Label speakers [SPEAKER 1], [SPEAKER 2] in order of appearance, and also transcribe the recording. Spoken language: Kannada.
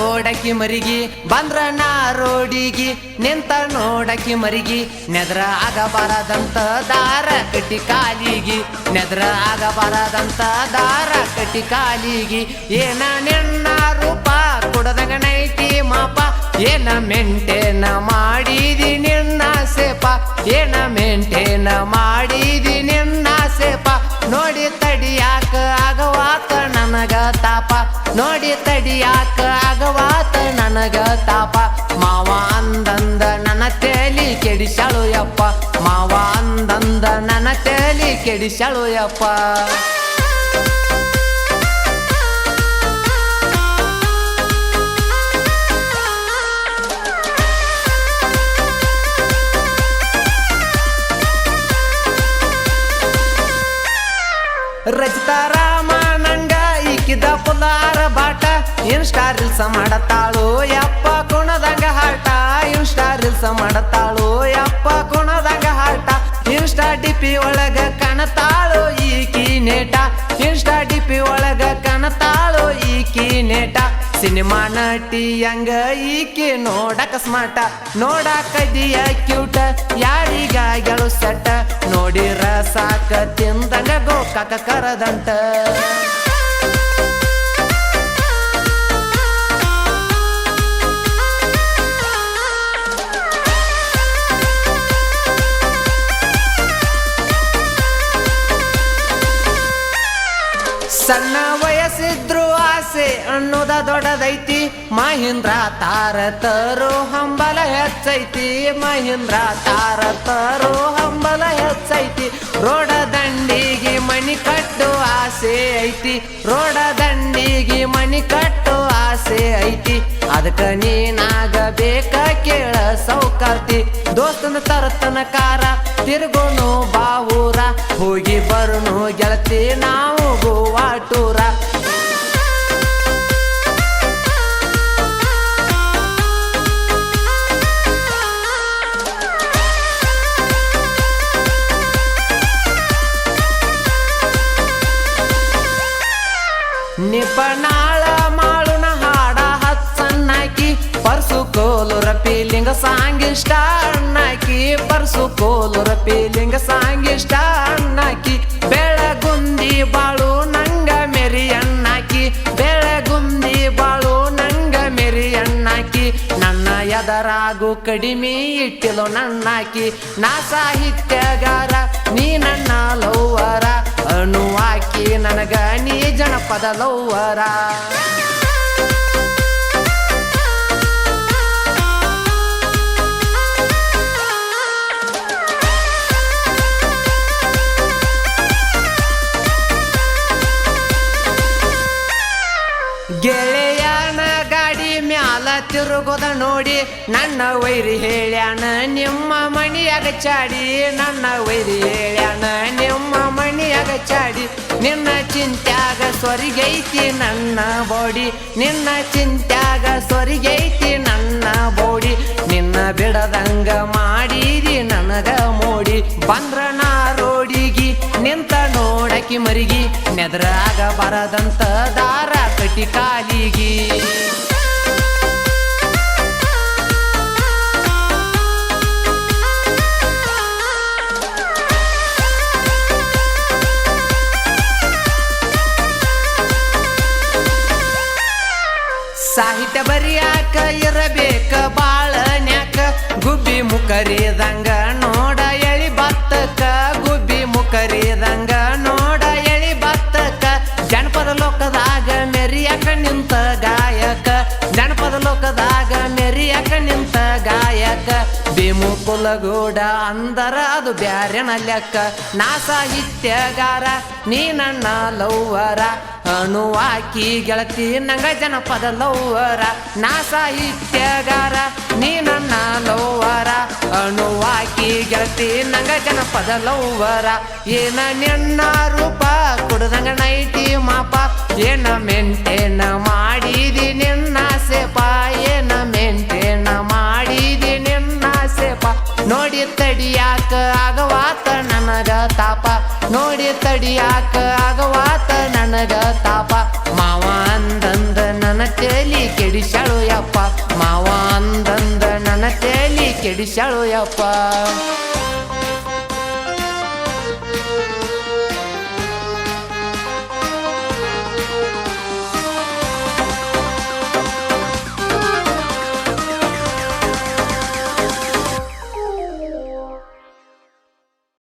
[SPEAKER 1] ನೋಡಕಿ ಮರಿಗಿ ಬಂದ್ರ ನಾ ರೋಡಿಗಿ, ನಿಂತ ನೋಡಕಿ ಮರಿಗಿ, ನೆದ್ರ ಆಗಬಾರದಂತ ದಾರ ಕಟ್ಟಿ ಕಾಲಿಗಿ. ನೆದ್ರ ಆಗಬಾರದಂತ ದಾರ ಕಟ್ಟಿ ಕಾಲಿಗಿ. ಏನ ನಿನ್ನ ರೂಪ ಕೊಡದಂಗ ನೈತಿ ಮಾಪ, ಏನ ಮೆಂಟೇನ ಮಾಡಿದಿ ನಿನ್ನ ಸೇಪ, ಏನ ಮೆಂಟೇನ ಮಾಡಿದಿ ನಿನ್ನ ಸೇಪ. ನೋಡಿ ತಡಿಯಾಕ ಆಗವಾತ ನನಗ ತಾಪ. ನೋಡಿ ತಡಿಯಾಕ ಆಗವಾತ ನನಗ ತಾಪ. ಮಾವ ಅಂದಂದ ನನ್ನ ತೇಲಿ ಕೆಡಿಸಳು ಯಪ್ಪ. ಮಾವ ಅಂದಂದ ನನ್ನ ತೇಲಿ ಕೆಡಿಸಳು ಯಪ್ಪ. ರಚಿತ ರಾಮ ನಂಗ ಈಕಿದ ಪುಲಾರ ಬಾಟ ಇನ್ಸ್ಟಾ ರೀಲ್ಸ ಮಾಡತ್ತಾಳು? ಯಪ್ಪ, ಕುಣದಂಗ ಹಾಟ. ಇನ್ಸ್ಟಾ ರೀಲ್ಸ ಮಾಡತಾಳು ಯಪ್ಪ, ಕುಣದಂಗ ಹಾಟ. ಇನ್ಸ್ಟಾ ಡಿಪಿ ಒಳಗ ಕಣತಾಳು ಈಕಿ ನೇಟ? ಇನ್ಸ್ಟಾ ಡಿಪಿ ಒಳಗ ಕಣತಾಳು ಈಕಿ ನೇಟ? ಸಿನಿಮಾ ನಟಿ ಹಂಗ ಈಕಿ ನೋಡಕ ಸ್ಮಾರ್ಟ. ನೋಡಕ ದಿಯ ಕ್ಯೂಟ ಯಾರಿಗಾಗಲು ಸೆಟ್ಟ ನೋಡಿರ ಸಾಕ ತಿಂದಂಗ ಗೋಕಾಕ ಕರದಂಟ. ಸಣ್ಣ ವಯಸ್ಸಿದ್ರು ಆಸೆ ಅನ್ನೋದ ದೊಡ್ಡದೈತಿ. ಮಹೇಂದ್ರ ತಾರ ತರೋ ಹಂಬಲ ಹೆಚ್ಚೈತಿ. ಮಹೇಂದ್ರ ತಾರ ತರೋ ಹಂಬಲ ಹೆಚ್ಚೈತಿ. ರೋಡ ದಂಡಿಗೆ ಮಣಿ ಕಟ್ಟು ಆಸೆ ಐತಿ. ರೋಡ ದಂಡಿಗೆ ಮಣಿ ಕಟ್ಟು ಆಸೆ ಐತಿ. ಅದಕ್ಕ ನೀನಾಗ ಬೇಕ ಕೇಳ ಸೌಕಾರ್ತಿ. ದೋಸ್ತನ ತರತನ ಕಾರ ತಿರುಗೋನು ಬಾವೂರ. ಹೋಗಿ ಬರುನು ಗೆಳತಿ ನಾವು ನಿಪನಾಳ ಮಾಳುನ ಹಾಡ ಹಚ್ಚನ್ನಾಕಿ ಪರ್ಸು ಕೋಲುರ ಪೀಲಿಂಗ ಸಾಂಗಿಷ್ಟ ಅಣ್ಣಾಕಿ ಪರ್ಸು ಕೋಲುರ ಪೀಲಿಂಗ ಸಾಂಗಿಷ್ಟ ಎದರಾಗು ಕಡಿಮೆ ಇಟ್ಟಿಲು ನನ್ನಾಕಿ, ನಾ ಸಾಹಿತ್ಯಗಾರ, ನೀ ನನ್ನ ಲೌವರ ಅಣುವಾಕಿ ನನಗ ನೀ ಜನಪದ ಲೌವರ. ಗೆಳೆಯನ ಗಾಡಿ ಮ್ಯಾಲ ತಿರುಗೋದ ನೋಡಿ ನನ್ನ ವೈರಿ ಹೇಳ್ಯಾನ, ನಿಮ್ಮ ಮಣಿಯಾಗ ಚಾಡಿ. ನನ್ನ ವೈರಿ ಹೇಳ್ಯಾನ, ನಿಮ್ಮ ಮಣಿಯಾಗ ಚಾಡಿ. ನಿನ್ನ ಚಿಂತ್ಯಾಗ ಸ್ವರಿಗೈತಿ ನನ್ನ ಬೋಡಿ. ನಿನ್ನ ಚಿಂತ್ಯಾಗ ಸ್ವರಿಗೈತಿ ನನ್ನ ಬೋಡಿ. ನಿನ್ನ ಬಿಡದಂಗ ಮಾಡಿದಿ ನನಗ ಮೋಡಿ. ಬಂದ್ರ ನಾ ರೋಡಿಗಿ, ನಿಂತ ನೋಡಕಿ ಮರಿಗಿ. ನೆದರಾಗ ಬರದಂತ ದಾರ ಕಟಿ ಕಾಲಿಗಿ. ಗುಬ್ಬಿ ಮುಕರಿದಂಗ ನೋಡ ಎಳಿ ಬತ್ತಕ, ಗುಬ್ಬಿ ಮುಖರಿದಂಗ ನೋಡ ಎಳಿ ಬತ್ತಕ. ಜನಪದ ಲೋಕದಾಗ ಮೆರಿಯಕ ನಿಂತ ಗಾಯಕ. ಜನಪದ ಲೋಕದಾಗ ಮೆರಿಯಕ ನಿಂತ ಗಾಯಕ. ಕುಲಗೂಡ ಅಂದರ ಅದು ಬ್ಯಾರೆನ ಲೆಕ್ಕ. ನಾ ಸಾಹಿತ್ಯಗಾರ, ನೀ ನನ್ನ ಅಣುವಾಕಿ ಗೆಳತಿ, ನಂಗ ಜನಪದ ಲೌವರ ನಾ ಸಾಹಿತ್ಯಗಾರ, ನೀ ನನ್ನ ಲೌವರ ಅಣುವಾಕಿ ಗೆಳತಿ, ನಂಗ ಜನಪದ ಲೌವರ ಏನ ನಿನ್ನ ರೂಪ ಕುಡ್ದಂಗ ನೈಟಿ ಮಾಪ. ಏನ ಮೆಂಟೇನ ಮಾಡಿದಿ ನಿನ್ನ ಸೇಪ. ಏನ ನೋಡಿ ತಡಿಯಾಕ ಆಗವಾತ ನನಗ ತಾಪ. ನೋಡಿ ತಡಿಯಾಕ ಆಗವಾತ ನನಗ ತಾಪ. ಮಾವ ಅಂದಂದ ನನ್ನ ತೇಲಿ ಕೆಡಿಸಳು ಯಪ್ಪ. ಮಾವ ಅಂದಂದ ನನ್ನ ತೇಲಿ ಕೆಡಿಸಳು ಯಪ್ಪ.